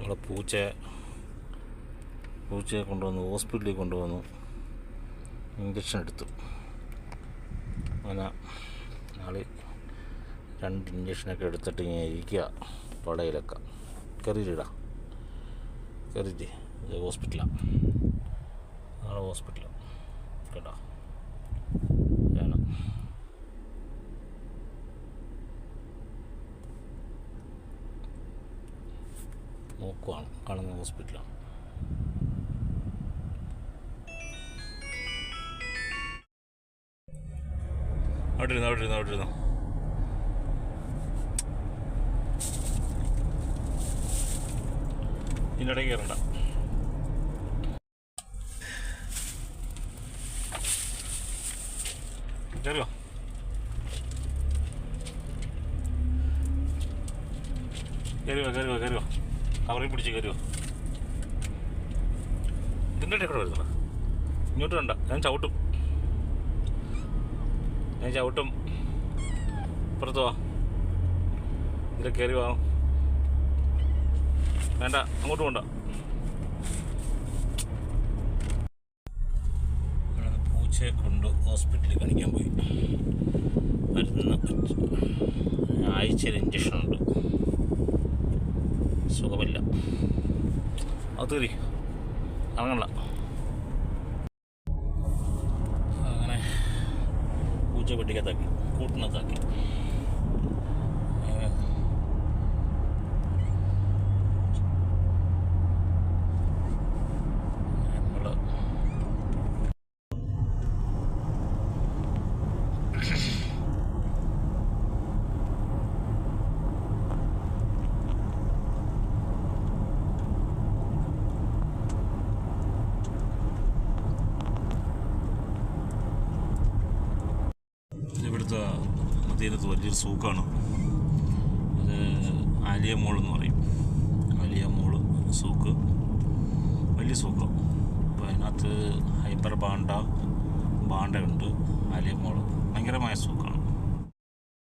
നമ്മളെ പൂച്ചയെ പൂച്ചയെ കൊണ്ടുവന്നു ഹോസ്പിറ്റലിൽ കൊണ്ടുവന്നു. ഇഞ്ചക്ഷൻ എടുത്തു. അങ്ങനെ നാളെ രണ്ട് ഇഞ്ചക്ഷനൊക്കെ എടുത്തിട്ട് ഇങ്ങനെ ഇരിക്കുക പടയിലൊക്കെ. കയറിയിടാ കയറിയിട്ട് ഹോസ്പിറ്റലാണ് നാളെ ഹോസ്പിറ്റലാണ് കേട്ടോ. നോക്കുവാണ് കാണുന്ന ഹോസ്പിറ്റലാണ്. അവിടെ ഇരുന്നു അവിടെ ഇരുന്നു അവിടെ ഇരുന്നു ഇടയ്ക്ക് കയറണ്ട. കയറുക കയറുക കയറുക കയറുക കവറിൽ പിടിച്ച് കയറുക ഇതിന്റെ ഇടയിൽ കൂടെ വരുന്നത്. ഇങ്ങോട്ട് വേണ്ട ഞാൻ ചവിട്ടും. ഞാൻ ചവിട്ടും. പുറത്ത് വാ. ഇതിൽ കയറി വാ. വേണ്ട അങ്ങോട്ട് പോണ്ട. കൊണ്ട് ഹോസ്പിറ്റലിൽ കാണിക്കാൻ പോയി. മരുന്ന് ആഴ്ചയിൽ ഇഞ്ചക്ഷൻ ഉണ്ട്. സുഖമില്ല. അത് തീരി ഇറങ്ങണ്ട. അങ്ങനെ പൂച്ച പെട്ടിക്കത്താക്കി കൂട്ടിനകത്താക്കി. മദീനത്ത് വലിയൊരു സൂക്കാണ് അത് ആലിയ മോൾ എന്ന് പറയും. ആലിയ മോൾ സൂക്ക്. വലിയ സൂക്കാണ് അപ്പോൾ അതിനകത്ത് ഹൈപ്പർ ബാണ്ട ബാണ്ടയുണ്ട് ആലിയ മോൾ ഭയങ്കരമായ സൂക്കാണ്.